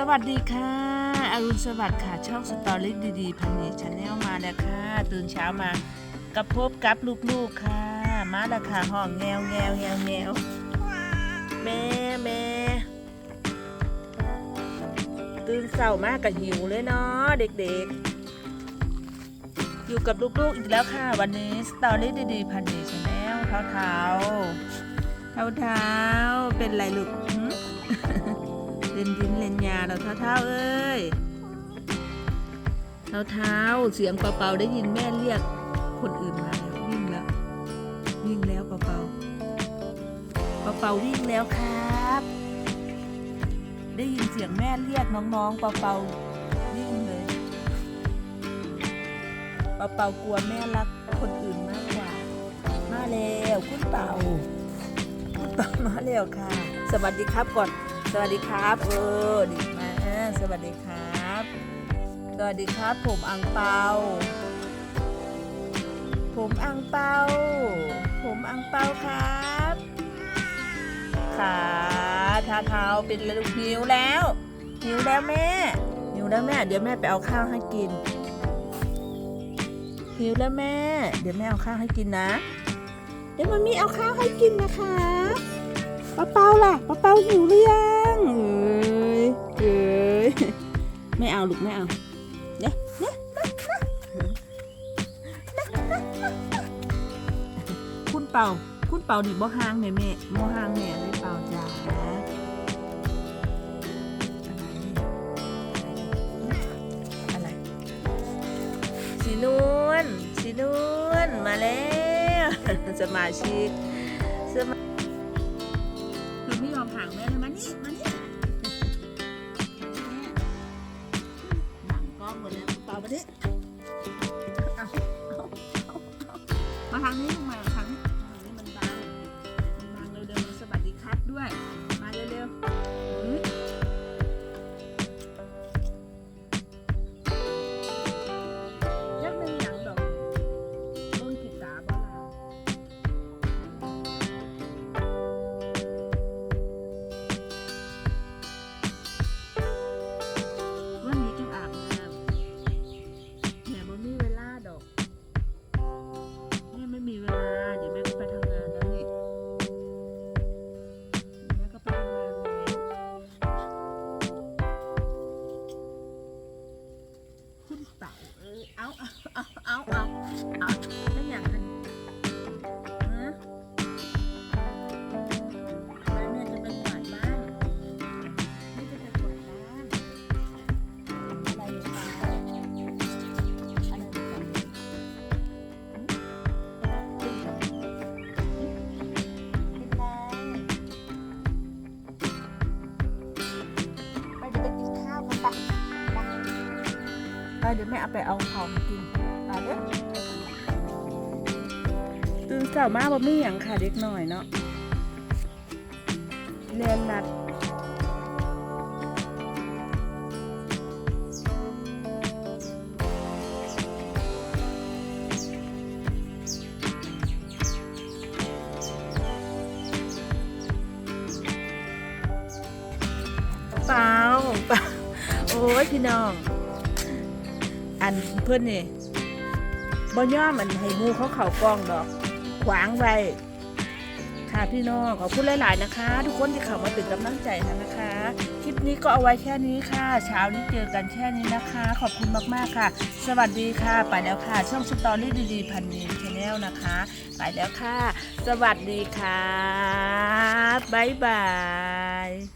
สวัสดีค่ะอรุณสวัสดิ์ค่ะ ช่องสตอรี่ดีๆพันนี้ชาแนลมาแล้วค่ะ ตื่นเช้ามากับพบกับลูกๆค่ะ มาแล้วค่ะห้องแงวแงวแงวแงวแม่แม่ตื่นเช้ามากกับหิวเลยเนาะเด็กๆ อยู่กับลูกๆอีกแล้วค่ะ วันนี้สตอรี่ดีๆพันนี้ชาแนลเท้าเท้าเท้าเท้าเป็นไรลูก เล่นดินเล่นยาเราเท้าเท้าๆเอ้ยเท้าเท้าๆเสียงเป่าๆได้ยินแม่เรียกคนอื่นมาแล้ววิ่งแล้ววิ่งแล้วเป่าเป่าเป่าๆวิ่งแล้วครับ ได้ยินเสียงแม่เรียกน้องๆเป่าเป่าๆวิ่งเลยเป่าเป่าๆกลัวแม่รักคนอื่นมากกว่า มาแล้วคุณเป่าคุณเป่ามาแล้วค่ะ สวัสดีครับก่อน วัสดีครับ เออดีมากสวัสดีครับ สวัสดีครับ ผมอังเปา ผมอังเปา ผมอังเปาครับ ขาทาเท้าเป็นลูกหิวแล้ว หิวแล้วแม่ หิวแล้วแม่ เดี๋ยวแม่ไปเอาข้าวให้กิน หิวแล้วแม่ เดี๋ยวแม่เอาข้าวให้กินนะ เดี๋ยวมันมีเอาข้าวให้กินนะคะป้าเปาล่ะป้าเปาหิวหรือยัง เอ้ยเอ้ยไม่เอาลูกไม่เอาเนี่ยเนี่ยคุณเป่า คุณเป่านี่บ่ห่างแม่แม่บ่ห่างแม่เลยเป่าจ้าอะไรอะไรสีนวลสีนวลมาแล้วสมาชิกสมาหนูไม่ยอมห่างแม่เลยมานี่ มา เไปเดี๋ยวแม่เอาไปเอาข้ามากินไปเด้อตื่นเช้ามาบ่มีหยังค่ะเด็กหน่อยเนาะเรียนนัดเปล่าเปล่าโอ้ยพี่น้อง อันเพื่อนนี่บ่ย่อมันให้หมูเขาเข่ากล้องดอก ขวางไว้ค่ะพี่น้องขอบคุณหลาย ๆ นะคะ ทุกคนที่เข้ามาเป็นกำลังใจนะคะ คลิปนี้ก็เอาไว้แค่นี้ค่ะ เช้านี้เจอกันแค่นี้นะคะ ขอบคุณมาก ๆ ค่ะ สวัสดีค่ะ ไปแล้วค่ะ ช่องสตอรี่ดี ๆ พันนีชาแนลนะคะ ไปแล้วค่ะ สวัสดีค่ะบ๊ายบาย